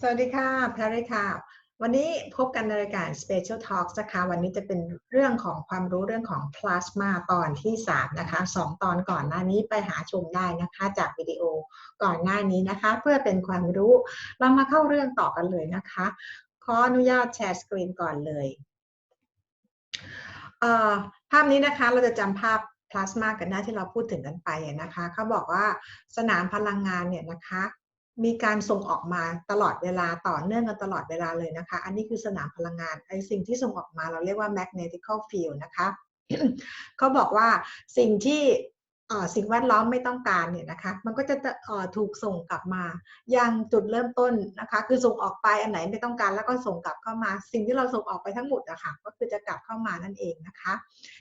สวัสดีค่ะแพรรี่ค่ะ วันนี้พบกันในรายการ Special Talks นะคะ วันนี้จะเป็นเรื่องของความรู้เรื่องของพลาสมาตอนที่ 3 นะคะ 2 ตอนก่อนหน้านี้ไปหาชมได้นะคะ จากวิดีโอก่อนหน้านี้นะคะ เพื่อเป็นความรู้ เรามาเข้าเรื่องต่อกันเลยนะคะ ขออนุญาตแชร์สกรีนก่อนเลยภาพนี้นะคะเราจะจำภาพพลาสมากันได้ที่เราพูดถึงกันไปนะคะเขาบอกว่าสนามพลังงานเนี่ยนะคะ มีการส่งออกมาตลอดเวลาต่อเนื่องกันตลอดเวลาเลยนะคะ อันนี้คือสนามพลังงานไอสิ่งที่ส่งออกมาเราเรียกว่า magnetical field นะคะเขาบอกว่าสิ่งที่ สิ่งแวดล้อมไม่ต้องการเนี่ยนะคะมันก็จะถูกส่งกลับมายังจุดเริ่มต้นนะคะคือส่งออกไปอันไหนไม่ต้องการแล้วก็ส่งกลับเข้ามา สิ่งที่เราส่งออกไปทั้งหมดอะคะ่ะก็คือจะกลับเข้ามานั่นเองนะคะ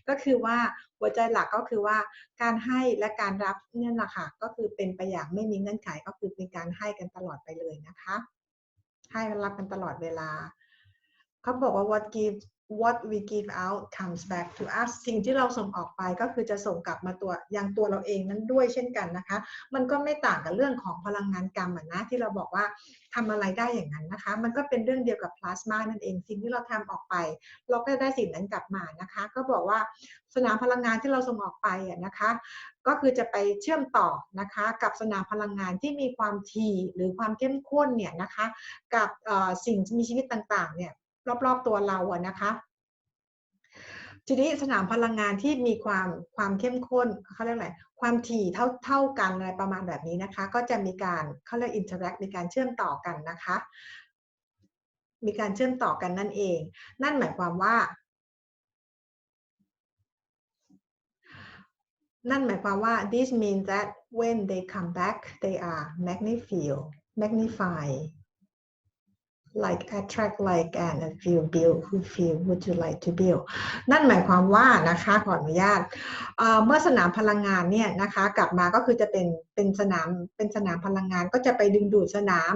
ก็คือว่าหัวใจหลักก็คือว่าการให้และการรับเนี่ยแหละค่ะก็คือเป็นไปอย่างไม่มีเงื่อนไขก็คือเป็นการให้กันตลอดไปเลยนะคะ ให้รับกันตลอดเวลาเขาบอกว่า what gives what we give out comes back to us สิ่งที่เราส่งออกไปก็คือจะส่งกลับมาตัวยังตัวเราเองนั้นด้วยเช่นกันนะคะ มันก็ไม่ต่างกับเรื่องของพลังงานกรรมนะที่เราบอกว่าทำอะไรได้อย่างนั้นนะคะ มันก็เป็นเรื่องเดียวกับพลาสมานั่นเอง สิ่งที่เราทำออกไป เราก็จะได้สิ่งนั้นกลับมานะคะ ก็บอกว่าสนามพลังงานที่เราส่งออกไปนะคะ ก็คือจะไปเชื่อมต่อนะคะ กับสนามพลังงานที่มีความถี่หรือความเข้มข้นเนี่ยนะคะ กับสิ่งมีชีวิตต่างๆเนี่ย รอบๆตัวเราอะนะคะ ทีนี้สนามพลังงานที่มีความความเข้มข้นเขาเรียกอะไรความถี่เท่าเท่ากันอะไรประมาณแบบนี้นะคะ ก็จะมีการเขาเรียกอินเทอร์แอคมีการเชื่อมต่อกันนะคะ มีการเชื่อมต่อกันนั่นเอง นั่นหมายความว่านั่นหมายความว่า this means that when they come back they are magnify magnify like attract like and feel build who feel would you like to build นั่นหมายความว่านะคะขออนุญาตเมื่อสนามพลังงานเนี่ยนะคะกลับมาก็คือจะเป็นเป็นสนามเป็นสนามพลังงานก็จะไปดึงดูดสนาม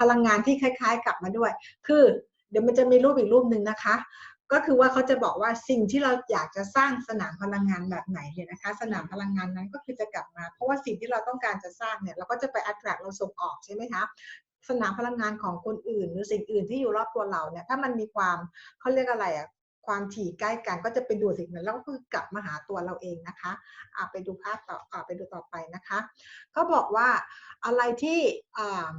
พลังงานที่คล้ายๆ กลับมาด้วย คือเดี๋ยวมันจะมีรูปอีกรูปหนึ่งนะคะ ก็คือว่าเขาจะบอกว่าสิ่งที่เราอยากจะสร้างสนามพลังงานแบบไหนเนี่ยนะคะ สนามพลังงานนั้นก็คือจะกลับมา เพราะว่าสิ่งที่เราต้องการจะสร้างเนี่ยเราก็จะไป attract เราส่งออกใช่ไหมคะ สนามพลังงานของคนอื่น หรือสิ่งอื่นที่อยู่รอบตัวเราเนี่ยถ้ามันมีความเขาเรียกอะไรอะความถี่ใกล้กันก็จะไปดูสิ่งนั้นแล้วก็คือกลับมาหาตัวเราเองนะคะอ่าไปดูภาพต่ออไปดูต่อไปนะคะเขาบอกว่าอะไรที่อ่า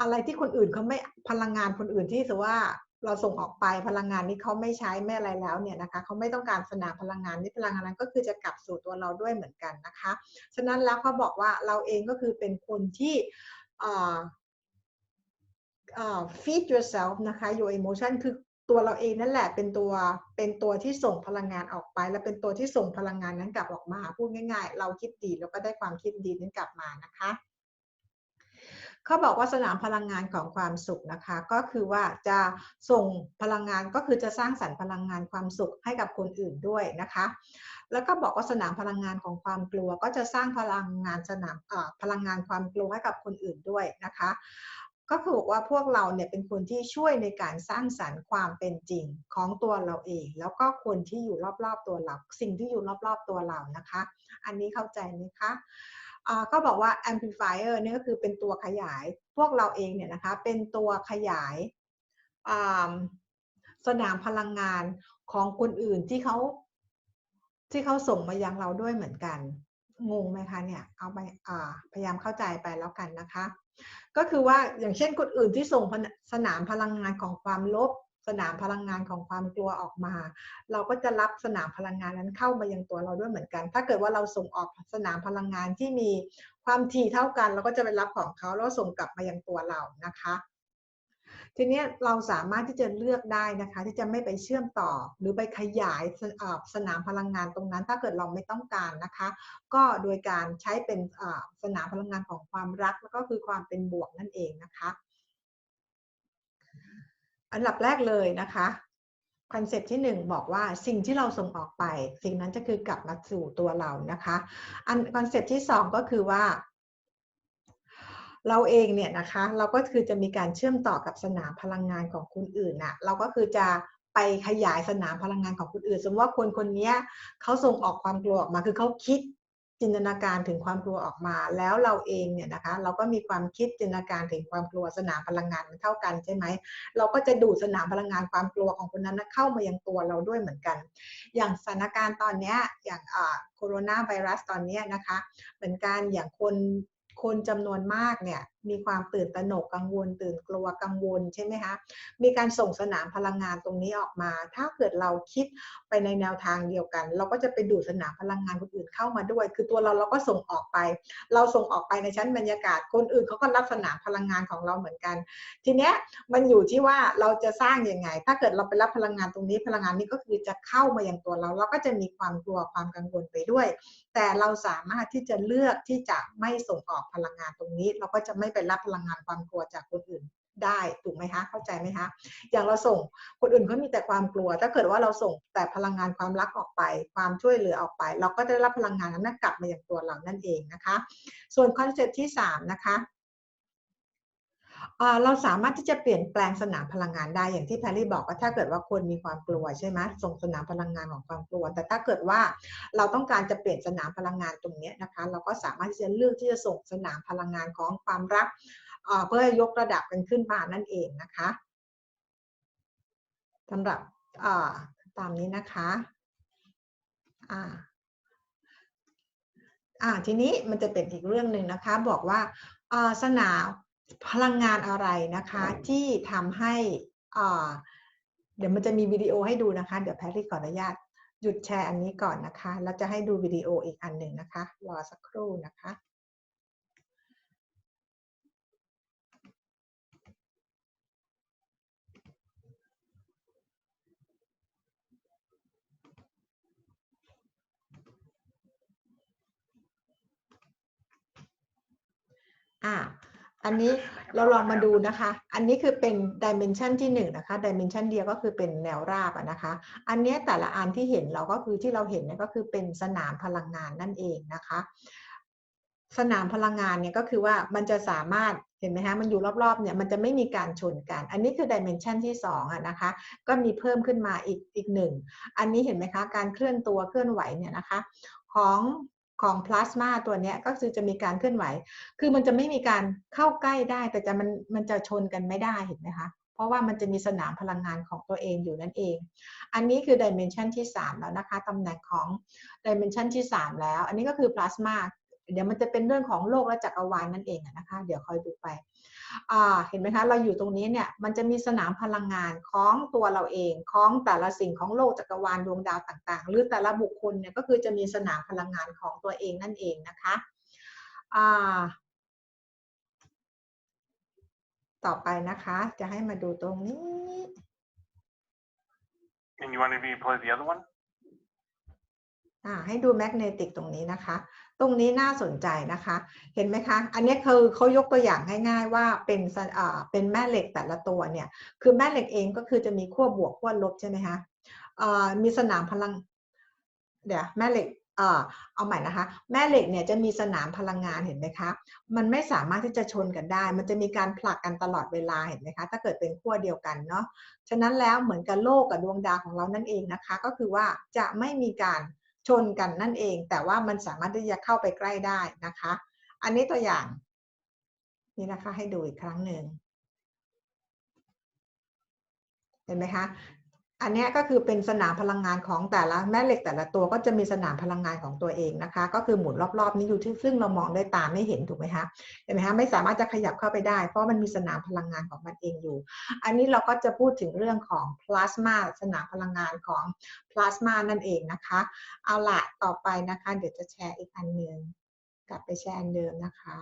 อะไรที่คนอื่นเขาไม่พลังงานคนอื่นที่ถือว่าเราส่งออกไปพลังงานนี้เขาไม่ใช้ไม่อะไรแล้วเนี่ยนะคะเขาไม่ต้องการสนามพลังงานนี้พลังงานนั้นก็คือจะกลับสู่ตัวเราด้วยเหมือนกันนะคะ ฉะนั้นแล้วเขาบอกว่าเราเองก็คือเป็นคนที่ feed yourself นะคะ your emotion คือตัวเราเองนั่นแหละเป็นตัวเป็นตัวที่ส่งพลังงานออกไป และเป็นตัวที่ส่งพลังงานนั้นกลับออกมาพูดง่าย ๆ เราคิดดีแล้วก็ได้ความคิดดีนั้นกลับมานะคะเขาบอกว่าสนามพลังงานของความสุขนะคะ ก็คือว่าจะส่งพลังงานก็คือจะสร้างสรรค์พลังงานความสุขให้กับคนอื่นด้วยนะคะ แล้วก็บอกว่าสนามพลังงานของความกลัว ก็จะสร้างพลังงานสนามพลังงานความกลัวให้กับคนอื่นด้วยนะคะ ก็คือบอกว่าพวกเราเนี่ยเป็นคนที่ช่วยในการสร้างสรรค์ความเป็นจริงของตัวเราเอง แล้วก็คนที่อยู่รอบๆตัวเรา สิ่งที่อยู่รอบๆตัวเรานะคะ อันนี้เข้าใจไหมคะก็บอกว่า amplifier นี่ก็คือเป็นตัวขยาย พวกเราเองเนี่ยนะคะเป็นตัวขยายสนามพลังงานของคนอื่นที่เขาที่เขาส่งมายังเราด้วยเหมือนกัน งงไหมคะเนี่ย เอาไปพยายามเข้าใจไปแล้วกันนะคะ ก็คือว่าอย่างเช่นคนอื่นที่ส่งสนามพลังงานของความลบ สนามพลังงานของความกลัวออกมา เราก็จะรับสนามพลังงานนั้นเข้ามายังตัวเราด้วยเหมือนกัน ถ้าเกิดว่าเราส่งออกสนามพลังงานที่มีความถี่เท่ากัน เราก็จะไปรับของเขาแล้วส่งกลับมายังตัวเรานะคะ ทีนี้เราสามารถที่จะเลือกได้นะคะ ที่จะไม่ไปเชื่อมต่อ หรือไปขยายสนามพลังงานตรงนั้น ถ้าเกิดเราไม่ต้องการนะคะ ก็โดยการใช้เป็นสนามพลังงานของความรักแล้วก็คือความเป็นบวกนั่นเองนะคะ อันดับแรกเลยนะคะคอนเซปที่ 1 บอกว่าสิ่งที่เราส่งออกไป สิ่งนั้นจะคือกลับมาสู่ตัวเรานะคะ อันคอนเซปที่ 2 ก็คือว่า เราเองเนี่ยนะคะเราก็คือจะมีการเชื่อมต่อกับสนามพลังงานของคนอื่นนะเราก็คือจะไปขยายสนามพลังงานของคนอื่น สมมติว่าคนคนนี้เขาส่งออกความกลัวออกมาคือเขาคิดจินตนาการถึงความกลัวออกมา แล้วเราเองเนี่ยนะคะ เราก็มีความคิดจินตนาการถึงความกลัวสนามพลังงานมันเท่ากันใช่ไหมเราก็จะดูดสนามพลังงานความกลัวของคนนั้นเข้ามายังตัวเราด้วยเหมือนกัน อย่างสถานการณ์ตอนนี้อย่างโคโรนาไวรัสตอนนี้นะคะ เหมือนกันอย่างคน คนจำนวนมากเนี่ยมีความตื่นตระหนกกังวล ตื่นกลัวกังวลใช่ไหมคะมีการส่งสนามพลังงานตรงนี้ออกมา ถ้าเกิดเราคิดไปในแนวทางเดียวกัน เราก็จะไปดูดสนามพลังงานคนอื่นเข้ามาด้วย คือตัวเราเราก็ส่งออกไป เราส่งออกไปในชั้นบรรยากาศคนอื่นเขาก็รับสนามพลังงานของเราเหมือนกัน ทีเนี้ยมันอยู่ที่ว่าเราจะสร้างยังไง ถ้าเกิดเราไปรับพลังงานตรงนี้พลังงานนี้ก็คือจะเข้ามาอย่างตัวเรา เราก็จะมีความกลัวความกังวลไปด้วย แต่เราสามารถที่จะเลือกที่จะไม่ส่งออกพลังงานตรงนี้ เราก็จะไม่ไปรับพลังงานความกลัวจากคนอื่นได้ถูกไหมคะเข้าใจไหมคะอย่างเราส่งคนอื่นเขามีแต่ความกลัว ถ้าเกิดว่าเราส่งแต่พลังงานความรักออกไป ความช่วยเหลือออกไป เราก็จะได้รับพลังงานนั้นกลับมาอย่างตัวเรานั่นเองนะคะ ส่วนคอนเซ็ปต์ที่3นะคะ เราสามารถที่จะเปลี่ยนแปลงสนามพลังงานได้อย่างที่แพรรี่บอกว่าถ้าเกิดว่าคนมีความกลัวใช่ไหมส่งสนามพลังงานของความกลัว แต่ถ้าเกิดว่าเราต้องการจะเปลี่ยนสนามพลังงานตรงนี้นะคะ เราก็สามารถที่จะเลือกที่จะส่งสนามพลังงานของความรักเพื่อยกระดับกันขึ้นมานั่นเองนะคะสำหรับตามนี้นะคะอ่าอ่าทีนี้มันจะเป็นอีกเรื่องหนึ่งนะคะ บอกว่าสนาม พลังงานอะไรนะคะที่ทำให้เดี๋ยวมันจะมีวิดีโอให้ดูนะคะ เดี๋ยวแพทรี่ขออนุญาตหยุดแชร์อันนี้ก่อนนะคะ แล้วจะให้ดูวิดีโออีกอันหนึ่งนะคะ รอสักครู่นะคะอ่า อันนี้เราลองมาดูนะคะ อันนี้คือเป็นดิเมนชันที่1นนะคะดิเมนชันเดียวก็คือเป็นแนวราบนะคะ อันนี้แต่ละอันที่เห็นเราก็คือที่เราเห็นเนี่ยก็คือเป็นสนามพลังงานนั่นเองนะคะ สนามพลังงานเนี่ยก็คือว่ามันจะสามารถเห็นไหมคะมันอยู่รอบๆเนี่ยมันจะไม่มีการชนกัน อันนี้คือดิเมนชันที่2อะนะคะ ก็มีเพิ่มขึ้นมาอีกอีกหนึ่ง อันนี้เห็นไหมคะ การเคลื่อนตัวเคลื่อนไหวเนี่ยนะคะ ของ ของพลาสมาตัวนี้ก็คือจะมีการเคลื่อนไหว คือมันจะไม่มีการเข้าใกล้ได้ แต่จะมันมันจะชนกันไม่ได้เห็นไหมคะ เพราะว่ามันจะมีสนามพลังงานของตัวเองอยู่นั่นเอง อันนี้คือดิเมนชันที่ 3 แล้วนะคะตำแหน่งของดิเมนชันที่ 3 แล้ว อันนี้ก็คือพลาสมาเดี๋ยวมันจะเป็นเรื่องของโลกและจักรวาลนั่นเองนะคะ เดี๋ยวคอยดูไป เห็นไหมคะเราอยู่ตรงนี้เนี่ยมันจะมีสนามพลังงานของตัวเราเองของแต่ละสิ่งของโลกจักรวาลดวงดาวต่างๆ หรือแต่ละบุคคลเนี่ยก็คือจะมีสนามพลังงานของตัวเองนั่นเองนะคะต่อไปนะคะ จะให้มาดูตรงนี้ And you want to replay the other one? อ่าให้ดูแมกเนติกตรงนี้นะคะ ตรงนี้น่าสนใจนะคะ เห็นไหมคะ อันนี้คือเขายกตัวอย่างง่ายๆว่าเป็นอ่าเป็นแม่เหล็กแต่ละตัวเนี่ย คือแม่เหล็กเองก็คือจะมีขั้วบวกขั้วลบใช่ไหมคะอ่ามีสนามพลัง เดี๋ยวแม่เหล็กอ่อเอาใหม่นะคะ แม่เหล็กเนี่ยจะมีสนามพลังงานเห็นไหมคะ มันไม่สามารถที่จะชนกันได้ มันจะมีการผลักกันตลอดเวลาเห็นไหมคะ ถ้าเกิดเป็นขั้วเดียวกันเนาะ ฉะนั้นแล้วเหมือนกับโลกกับดวงดาวของเรานั่นเองนะคะ ก็คือว่าจะไม่มีการ ชนกันนั่นเอง แต่ว่ามันสามารถที่จะเข้าไปใกล้ได้นะคะ อันนี้ตัวอย่าง นี่นะคะให้ดูอีกครั้งหนึ่งเห็นไหมคะ อันนี้ก็คือเป็นสนามพลังงานของแต่ละแม่เหล็กแต่ละตัวก็จะมีสนามพลังงานของตัวเองนะคะ ก็คือหมุนรอบๆนี้อยู่ที่ซึ่งเรามองด้วยตาไม่เห็นถูกไหมคะเห็นไหมคะไม่สามารถจะขยับเข้าไปได้ เพราะมันมีสนามพลังงานของมันเองอยู่ อันนี้เราก็จะพูดถึงเรื่องของพลาสมาสนามพลังงานของพลาสมานั่นเองนะคะ เอาละต่อไปนะคะ เดี๋ยวจะแชร์อีกอันหนึ่งกลับไปแชร์อันเดิมนะคะ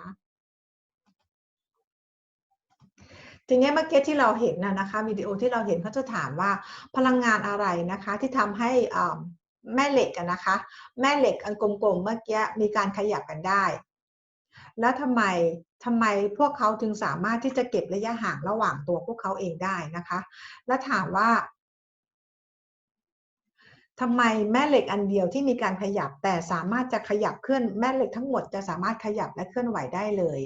ทีนี้เมื่อกี้ที่เราเห็นนะนะคะวิดีโอที่เราเห็นเขาจะถามว่าพลังงานอะไรนะคะที่ทำให้แม่เหล็กกันนะคะ แม่เหล็กอันกลมๆเมื่อกี้มีการขยับกันได้ แล้วทำไมทำไมพวกเขาถึงสามารถที่จะเก็บระยะห่างระหว่างตัวพวกเขาเองได้นะคะ และถามว่า ทำไมแม่เหล็กอันเดียวที่มีการขยับ แต่สามารถจะขยับเคลื่อนแม่เหล็กทั้งหมดจะสามารถขยับและเคลื่อนไหวได้เลย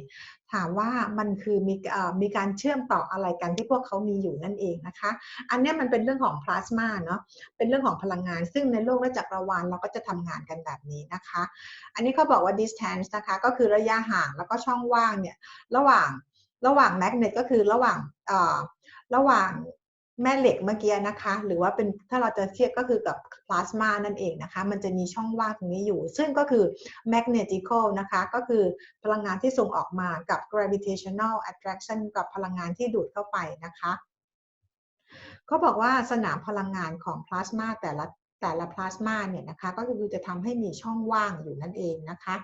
ถามว่ามันคือมีมีการเชื่อมต่ออะไรกันที่พวกเขามีอยู่นั่นเองนะคะ อันนี้มันเป็นเรื่องของพลาสมาเนาะเป็นเรื่องของพลังงาน ซึ่งในโลกและจักรวาลเราก็จะทำงานกันแบบนี้นะคะ อันนี้เขาบอกว่า distance นะคะก็คือระยะห่างแล้วก็ช่องว่างเนี่ยระหว่างระหว่างแมกเนตก็คือระหว่างระหว่าง แม่เหล็กเมื่อกี้นะคะ หรือว่าเป็นถ้าเราจะเทียบก็คือกับพลาสมานั่นเองนะคะ มันจะมีช่องว่างตรงนี้อยู่ ซึ่งก็คือ magnetical นะคะ ก็คือพลังงานที่ส่งออกมากับ gravitational attraction กับพลังงานที่ดูดเข้าไปนะคะเขาบอกว่าสนามพลังงานของพลาสมาแต่ละแต่ละพลาสมาเนี่ยนะคะ ก็คือจะทำให้มีช่องว่างอยู่นั่นเองนะคะ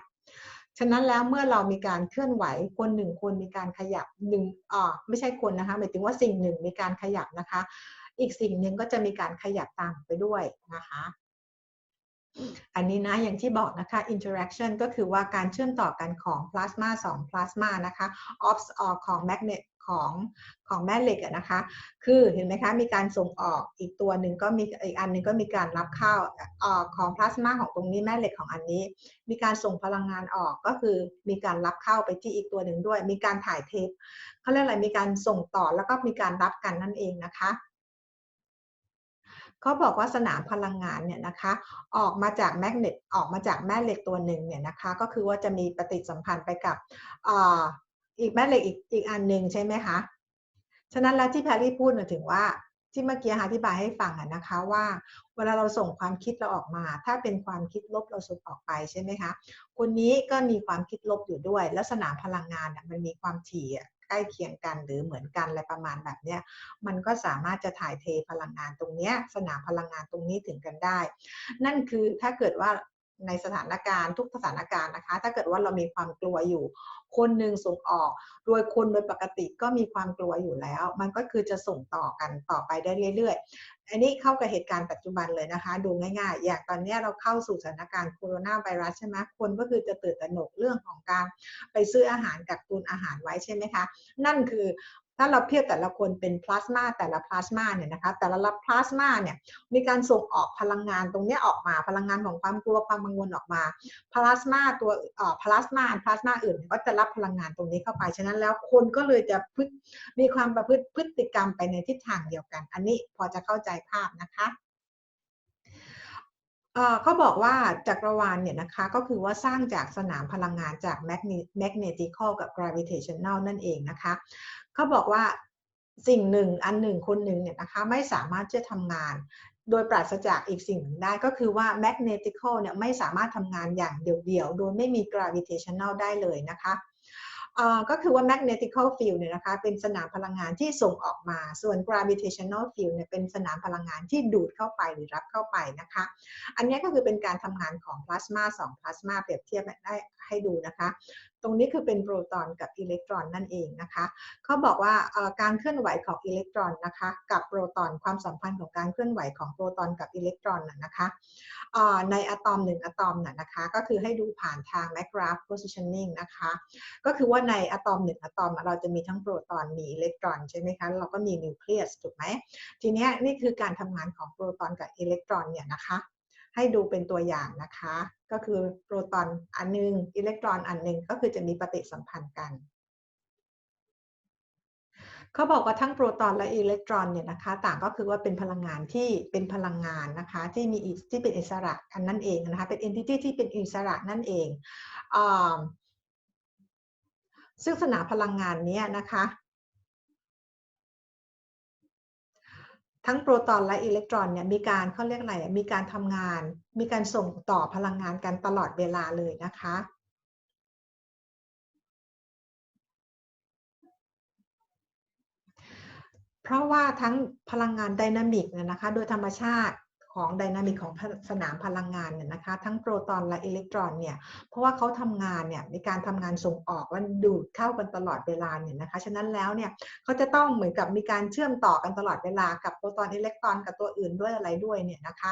ฉะนั้นแล้วเมื่อเรามีการเคลื่อนไหวคนหนึ่งคนมีการขยับหนึ่งอ่าไม่ใช่คนนะคะหมายถึงว่าสิ่งหนึ่งมีการขยับนะคะ อีกสิ่งหนึ่งก็จะมีการขยับตามไปด้วยนะคะอันนี้นะอย่างที่บอกนะคะ interaction ก็คือว่าการเชื่อมต่อกันของพลาสมา2พลาสมานะคะ ops ออกของแมกเนต ของของแม่เหล็กอะนะคะ คือเห็นไหมคะ มีการส่งออกอีกตัวหนึ่งก็มีอีกอันหนึงก็มีการรับเข้าออกของพลาสมาของตรงนี้แม่เหล็กของอันนี้ มีการส่งพลังงานออกก็คือมีการรับเข้าไปที่อีกตัวหนึ่งด้วย มีการถ่ายเทปเขาเรียกอะไรมีการส่งต่อแล้วก็มีการรับกันนั่นเองนะคะเขาบอกว่าสนามพลังงานเนี่ยนะคะออกมาจากแมกเนตออกมาจากแม่เหล็กตัวหนึ่งเนี่ยนะคะก็คือว่าจะมีปฏิสัมพันธ์ไปกับ อีกแม่เหล็กอีกอีกอันหนึ่งใช่ไหมคะฉะนั้นแล้วที่แพรรี่พูดมาถึงว่าที่เมื่อกี้อธิบายให้ฟังนะคะว่า เวลาเราส่งความคิดเราออกมา ถ้าเป็นความคิดลบเราส่งออกไปใช่ไหมคะคนนี้ก็มีความคิดลบอยู่ด้วย แล้วสนามพลังงานมันมีความถี่ใกล้เคียงกันหรือเหมือนกันอะไรประมาณแบบเนี้ยมันก็สามารถจะถ่ายเทพลังงานตรงเนี้ยสนามพลังงานตรงนี้ถึงกันได้ นั่นคือถ้าเกิดว่า ในสถานการณ์ทุกสถานการณ์นะคะ ถ้าเกิดว่าเรามีความกลัวอยู่ คนหนึ่งส่งออกโดยคนโดยปกติก็มีความกลัวอยู่แล้ว มันก็คือจะส่งต่อกันต่อไปได้เรื่อย ๆ อันนี้เข้ากับเหตุการณ์ปัจจุบันเลยนะคะ ดูง่ายๆ อย่างตอนนี้เราเข้าสู่สถานการณ์โคโรนาไวรัสใช่ไหมคนก็คือจะตื่นตระหนกเรื่องของการไปซื้ออาหารกักตุนอาหารไว้ใช่ไหมคะ นั่นคือ ถ้าเราเทียบแต่ละคนเป็นพลาสมาแต่ละพลาสมาเนี่ยนะคะแต่ละรับพลาสมาเนี่ยมีการส่งออกพลังงานตรงนี้ออกมา พลังงานของความกลัวความกังวลออกมาพลาสมาตัวอ่อพลาสมาพลาสมาอื่นก็จะรับพลังงานตรงนี้เข้าไปฉะนั้นแล้วคนก็เลยจะมีความประพฤติพฤติกรรมไปในทิศทางเดียวกัน อันนี้พอจะเข้าใจภาพนะคะเขาบอกว่าจักรวาลเนี่ยนะคะก็คือว่าสร้างจากสนามพลังงานจาก magne- magnetical กับ gravitational นั่นเองนะคะ เขาบอกว่าสิ่งหนึ่งอันหนึ่งคนหนึ่งเนี่ยนะคะไม่สามารถจะทำงาน โดยปราศจากอีกสิ่งหนึ่งได้ก็คือว่า magnetical เนี่ยไม่สามารถทำงานอย่างเดี่ยวๆ โดยไม่มี gravitational ได้เลยนะคะก็คือว่า magnetical field เนี่ยนะคะเป็นสนามพลังงานที่ส่งออกมา ส่วน gravitational field เนี่ยเป็นสนามพลังงานที่ดูดเข้าไปหรือรับเข้าไปนะคะ อันนี้ก็คือเป็นการทำงานของพลาสมา2พลาสมาเปรียบเทียบได้ให้ดูนะคะตรงนี้คือเป็นโปรตอนกับอิเล็กตรอนนั่นเองนะคะเขาบอกว่าการเคลื่อนไหวของอิเล็กตรอนนะคะกับโปรตอนความสัมพันธ์ของการเคลื่อนไหวของโปรตอนกับอิเล็กตรอนน่ะนะคะในอะตอมหนึ่งอะตอมน่ะนะคะก็คือให้ดูผ่านทาง McGrath positioning นะคะก็คือว่าในอะตอมหนึ่งอะตอมเราจะมีทั้งโปรตอนมีอิเล็กตรอนใช่ไหมคะเราก็มีนิวเคลียสถูกไหมทีนี้นี่คือการทำงานของโปรตอนกับอิเล็กตรอนเนี่ยนะคะ ให้ดูเป็นตัวอย่างนะคะ ก็คือโปรตอนอันหนึง อิเล็กตรอนอันหนึง ก็คือจะมีปฏิสัมพันธ์กันเขาบอกว่าทั้งโปรตอนและอิเล็กตรอนเนี่ยนะคะต่างก็คือว่าเป็นพลังงานที่เป็นพลังงานนะคะที่มีที่เป็นอิสระกันนั่นเองนะคะเป็น entity ที่เป็นอิสระนั่นเองอซึ่งสนามพลังงานนี้นะคะ ทั้งโปรตอนและอิเล็กตรอนเนี่ยมีการเขาเรียกอะไรมีการทำงาน มีการส่งต่อพลังงานกันตลอดเวลาเลยนะคะ เพราะว่าทั้งพลังงานไดนามิกเนี่ยนะคะ โดยธรรมชาติ ของไดนามิกของสนามพลังงานเนี่ยนะคะทั้งโปรตอนและอิเล็กตรอนเนี่ยเพราะว่าเขาทำงานเนี่ยมีการทำงานส่งออกและดูดเข้ากันตลอดเวลาเนี่ยนะคะฉะนั้นแล้วเนี่ยเขาจะต้องเหมือนกับมีการเชื่อมต่อกันตลอดเวลากับโปรตอนอิเล็กตรอนกับตัวอื่นด้วยอะไรด้วยเนี่ยนะคะ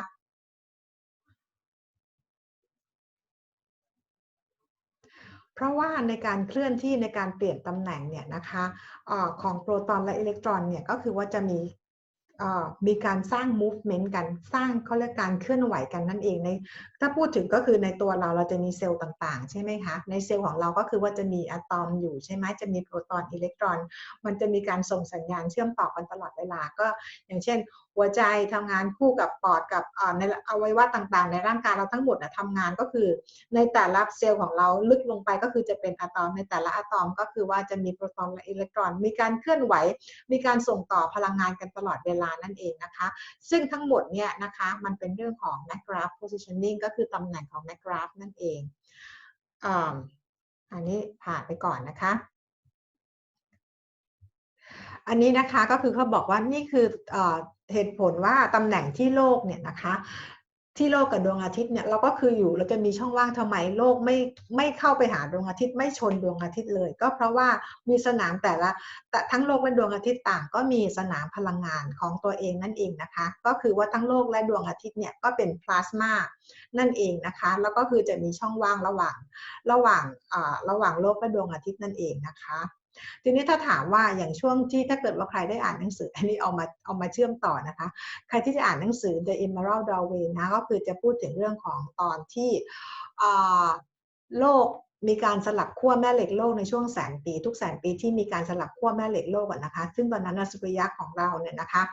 เพราะว่าในการเคลื่อนที่ในการเปลี่ยนตำแหน่งเนี่ยนะคะอของโปรตอนและอิเล็กตรอนเนี่ยก็คือว่าจะมี มีการสร้าง movement กันสร้างเขาเรียกการเคลื่อนไหวกันนั่นเองในถ้าพูดถึงก็คือในตัวเราเราจะมีเซลล์ต่างๆ ใช่ไหมคะ ในเซลล์ของเราก็คือว่าจะมีอะตอมอยู่ใช่ไหมจะมีโปรตอนอิเล็กตรอน มันจะมีการส่งสัญญาณเชื่อมต่อกันตลอดเวลาก็อย่างเช่น หัวใจทำงานคู่กับปอดกับเอ่อในอวัยวะต่างๆ ในร่างกายเราทั้งหมดนะทำงานก็คือ ในแต่ละเซลล์ของเราลึกลงไปก็คือจะเป็นอะตอมในแต่ละอะตอมก็คือว่าจะมีโปรตอนและอิเล็กตรอน มีการเคลื่อนไหว มีการส่งต่อพลังงานกันตลอดเวลานั่นเองนะคะ ซึ่งทั้งหมดเนี่ยนะคะมันเป็นเรื่องของ McGrath positioning ก็คือตำแหน่งของ McGrath นั่นเองอันนี้ผ่านไปก่อนนะคะอันนี้นะคะก็คือเขาบอกว่านี่คือ เหตุผลว่าตำแหน่งที่โลกเนี่ยนะคะ ที่โลกกับดวงอาทิตย์เนี่ยเราก็คืออยู่เราจะมีช่องว่างทำไมโลกไม่ไม่เข้าไปหาดวงอาทิตย์ไม่ชนดวงอาทิตย์เลย ก็เพราะว่ามีสนามแต่ละแต่ทั้งโลกและดวงอาทิตย์ต่าง ก็มีสนามพลังงานของตัวเองนั่นเองนะคะ ก็คือว่าทั้งโลกและดวงอาทิตย์เนี่ยก็เป็นพลาสมานั่นเองนะคะ แล้วก็คือจะมีช่องว่างระหว่างระหว่างอ่าระหว่างโลกและดวงอาทิตย์นั่นเองนะคะ ทีนี้ถ้าถามว่าอย่างช่วงที่ถ้าเกิดว่าใครได้อ่านหนังสือ อันนี้เอามาเอามาเชื่อมต่อนะคะ ใครที่จะอ่านหนังสือ The Emerald Doorway นะก็คือจะพูดถึงเรื่องของตอนที่โลก มีการสลับขั้วแม่เหล็กโลกในช่วงแสนปี ทุกแสนปีที่มีการสลับขั้วแม่เหล็กโลกนะคะ ซึ่งตอนนั้นสุริยะของเราเนี่ยนะคะ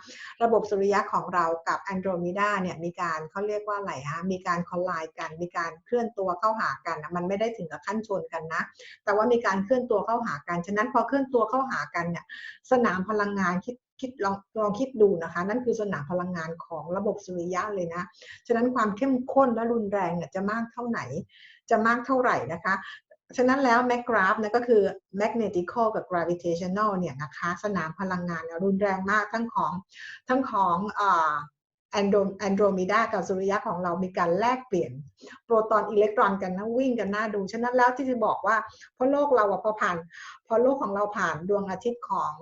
ระบบสุริยะของเรากับแอนโดรมิดาเนี่ยมีการเขาเรียกว่าอะไรฮะมีการคอลไลน์กัน มีการเคลื่อนตัวเข้าหากัน มันไม่ได้ถึงกับขั้นชนกันนะ แต่ว่ามีการเคลื่อนตัวเข้าหากัน ฉะนั้นพอเคลื่อนตัวเข้าหากันเนี่ยสนามพลังงานคิดคิดลองลองคิดดูนะคะ นั่นคือสนามพลังงานของระบบสุริยะเลยนะ ฉะนั้นความเข้มข้นและรุนแรงเนี่ยจะมากเท่าไหน จะมากเท่าไหร่นะคะฉะนั้นแล้วแมกกราฟนี่ยก็คือ magnetical กับ gravitational เนี่ยนะคะสนามพลังงานรุนแรงมากทั้งของทั้งของแอนโดแอนโดรมิดากับสุริยะของเรามีการแลกเปลี่ยนโปรตอนอิเล็กตรอนกันนะวิ่งกันหน้าดู ฉะนั้นแล้วที่จะบอกว่าเพราะโลกเราอะพอผ่าน พอโลกของเราผ่านดวงอาทิตย์ของ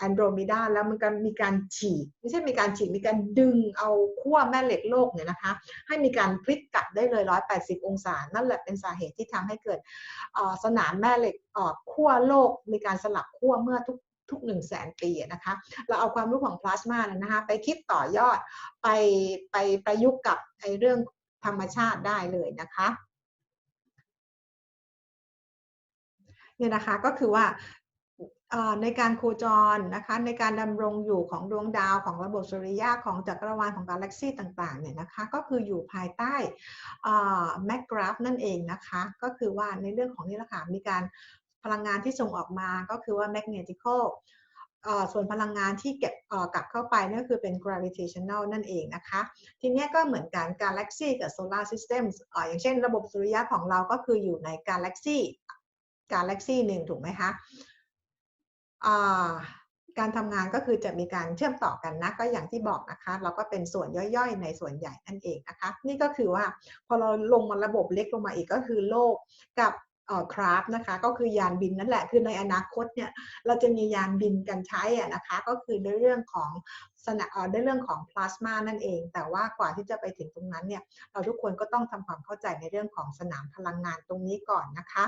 แอนโดรมิดาแล้วมันก็มีการฉีกไม่ใช่มีการฉีกมีการดึงเอาขั้วแม่เหล็กโลกเนี่ยนะคะ ให้มีการพลิกกลับได้เลย 180 องศา นั่นแหละเป็นสาเหตุที่ทำให้เกิดสนามแม่เหล็กขั้วโลก มีการสลับขั้วเมื่อทุกทุกหนึ่งแสนปีนะคะ เราเอาความรู้ของพลาสมาเนี่ยนะคะไปคิดต่อยอดไปไปประยุกต์กับไอเรื่องธรรมชาติได้เลยนะคะเนี่ยนะคะก็คือว่า ในการโคจรนะคะในการดำรงอยู่ของดวงดาวของระบบสุริยะของจักรวาลของกาแล็กซีต่างๆเนี่ยนะคะก็คืออยู่ภายใต้แมกกราฟนั่นเองนะคะก็คือว่าในเรื่องของนี่แหละค่ะมีการพลังงานที่ส่งออกมาก็คือว่า magnetical เอ่อส่วนพลังงานที่เก็บกลับเข้าไปนั่นคือเป็น gravitational นั่นเองนะคะ ทีนี้ก็เหมือนกัน Galaxy กับ Solar System เอ่ออย่างเช่นระบบสุริยะของเราก็คืออยู่ใน Galaxy Galaxy หนึ่งถูกไหมคะ การทำงานก็คือจะมีการเชื่อมต่อกันนะก็อย่างที่บอกนะคะ เราก็เป็นส่วนย่อยๆ ในส่วนใหญ่นั่นเองนะคะ นี่ก็คือว่าพอเราลงมาระบบเล็กลงมาอีกก็คือโลกกับคราฟนะคะก็คือยานบินนั่นแหละคือในอนาคตเนี่ยเราจะมียานบินกันใช้อะนะคะ ก็คือในเรื่องของสนะเอ่อในเรื่องของพลาสมานั่นเอง แต่ว่ากว่าที่จะไปถึงตรงนั้นเนี่ยเราทุกคนก็ต้องทำความเข้าใจในเรื่องของสนามพลังงานตรงนี้ก่อนนะคะ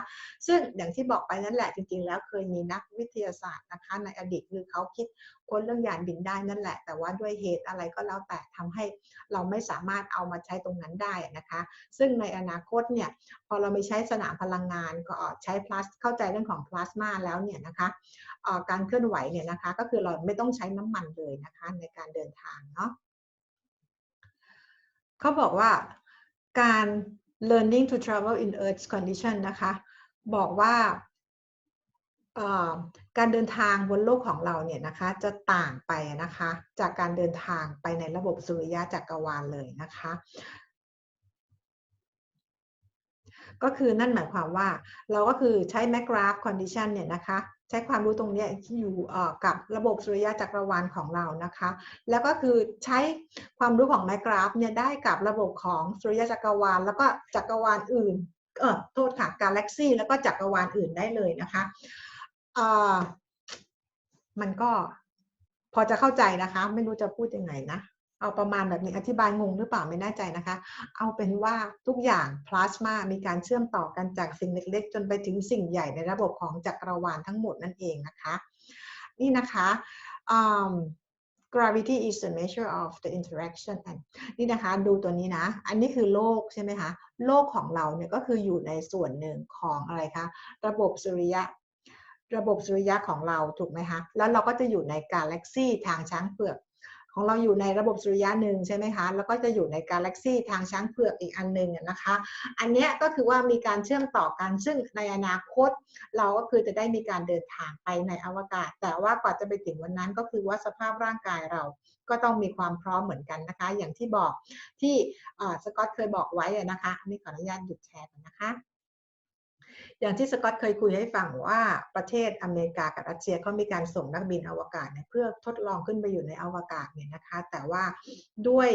ซึ่งอย่างที่บอกไปนั่นแหละจริง ๆ แล้วเคยมีนักวิทยาศาสตร์นะคะในอดีตคือเขาคิดค้นเรื่องยานบินได้นั่นแหละ แต่ว่าด้วยเหตุอะไรก็แล้วแต่ทำให้เราไม่สามารถเอามาใช้ตรงนั้นได้นะคะ ซึ่งในอนาคตเนี่ยพอเราไม่ใช้สนามพลังงานก็ใช้พลาสเข้าใจเรื่องของพลาสมาแล้วเนี่ยนะคะการเคลื่อนไหวเนี่ยนะคะก็คือเราไม่ต้องใช้น้ำมันเลยนะคะในการเดินทางเนาะเขาบอกว่าการ learning to travel in earth condition นะคะ บอกว่าการเดินทางบนโลกของเราเนี่ยนะคะ จะต่างไปนะคะ จากการเดินทางไปในระบบสุริยะจักรวาลเลยนะคะ ก็คือนั่นหมายความว่าเราก็คือใช้ McGrath condition เนี่ยนะคะ ใช้ความรู้ตรงนี้ที่อยู่กับระบบสุริยะจักรวาลของเรานะคะ แล้วก็คือใช้ความรู้ของ McGrath เนี่ยได้กับระบบของสุริยะจักรวาล แล้วก็จักรวาลอื่นเออโทษค่ะกาแล็กซี่แล้วก็จักรวาลอื่นได้เลยนะคะเออมันก็พอจะเข้าใจนะคะ ไม่รู้จะพูดยังไงนะ เอาประมาณแบบนี้อธิบายงงหรือเปล่าไม่แน่ใจนะคะ เอาเป็นว่าทุกอย่างพลาสมามีการเชื่อมต่อกันจากสิ่งเล็กๆ จนไปถึงสิ่งใหญ่ในระบบของจักรวาลทั้งหมดนั่นเองนะคะ นี่นะคะอืม gravity is the measure of the interaction and นี่นะคะดูตัวนี้นะ อันนี้คือโลกใช่ไหมคะ โลกของเราเนี่ยก็คืออยู่ในส่วนหนึ่งของอะไรคะ ระบบสุริยะ ระบบสุริยะของเราถูกไหมคะ แล้วเราก็จะอยู่ในกาแล็กซีทางช้างเผือก ของเราอยู่ในระบบสุริยะหนึ่งใช่ไหมคะ แล้วก็จะอยู่ในกาแล็กซีทางช้างเผือกอีกอันหนึ่งนะคะ อันนี้ก็คือว่ามีการเชื่อมต่อกัน ซึ่งในอนาคต เราก็คือจะได้มีการเดินทางไปในอวกาศ แต่ว่ากว่าจะไปถึงวันนั้นก็คือว่าสภาพร่างกายเราก็ต้องมีความพร้อมเหมือนกันนะคะ อย่างที่บอกที่สกอตเคยบอกไว้นะคะ อันนี้ขออนุญาตหยุดแชร์ก่อนนะคะ อย่างที่สกอตเคยคุยให้ฟังว่าประเทศอเมริกากับรัสเซียเขามีการส่งนักบินอวกาศเนี่ยเพื่อทดลองขึ้นไปอยู่ในอวกาศเนี่ยนะคะ แต่ว่าด้วย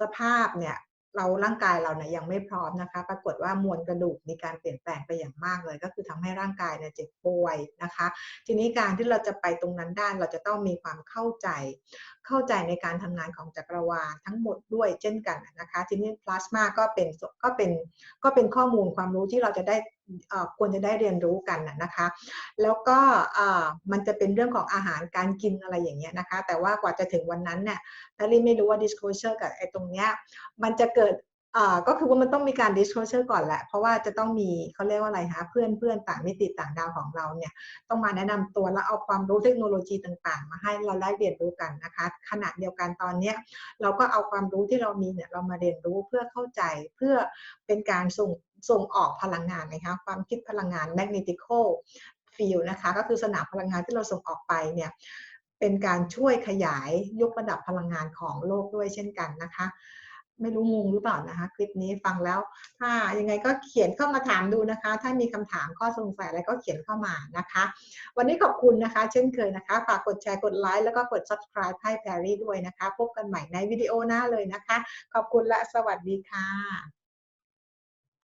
สภาพเนี่ยเราร่างกายเราเนี่ยยังไม่พร้อมนะคะ ปรากฏว่ามวลกระดูกมีการเปลี่ยนแปลงไปอย่างมากเลย ก็คือทำให้ร่างกายเนี่ยเจ็บป่วยนะคะ ทีนี้การที่เราจะไปตรงนั้นด้านเราจะต้องมีความเข้าใจ เข้าใจในการทำงานของจักรวาลทั้งหมดด้วยเช่นกันนะคะทีนี้พลาสมาก็เป็นก็เป็นก็เป็นข้อมูลความรู้ที่เราจะได้อ่อควรจะได้เรียนรู้กันนะคะ แล้วก็อ่อมันจะเป็นเรื่องของอาหารการกินอะไรอย่างเงี้ยนะคะ แต่ว่ากว่าจะถึงวันนั้นเนี่ยแพรรี่ไม่รู้ว่า disclosure กับไอ้ตรงเนี้ยมันจะเกิด ก็คือว่ามันต้องมีการ disclosure ก่อนแหละ เพราะว่าจะต้องมีเขาเรียกว่าอะไรคะเพื่อนเพื่อนต่างมิติต่างดาวของเราเนี่ยต้องมาแนะนำตัวแล้วเอาความรู้เทคโนโลยีต่าง ๆ มาให้เราได้เรียนรู้กันนะคะ ขณะเดียวกันตอนเนี้ยเราก็เอาความรู้ที่เรามีเนี่ยเรามาเรียนรู้เพื่อเข้าใจเพื่อเป็นการส่งส่งออกพลังงานนะคะความคิดพลังงาน magnetical field นะคะก็คือสนามพลังงานที่เราส่งออกไปเนี่ยเป็นการช่วยขยายยกระดับพลังงานของโลกด้วยเช่นกันนะคะ ไม่รู้งงหรือเปล่านะคะ คลิปนี้ฟังแล้วถ้ายังไงก็เขียนเข้ามาถามดูนะคะ ถ้ามีคำถามข้อสงสัยอะไรก็เขียนเข้ามานะคะ วันนี้ขอบคุณนะคะ เช่นเคยนะคะ ฝากกดแชร์กดไลค์แล้วก็กด subscribe ให้แพรรี่ด้วยนะคะ พบกันใหม่ในวิดีโอหน้าเลยนะคะ ขอบคุณและสวัสดีค่ะ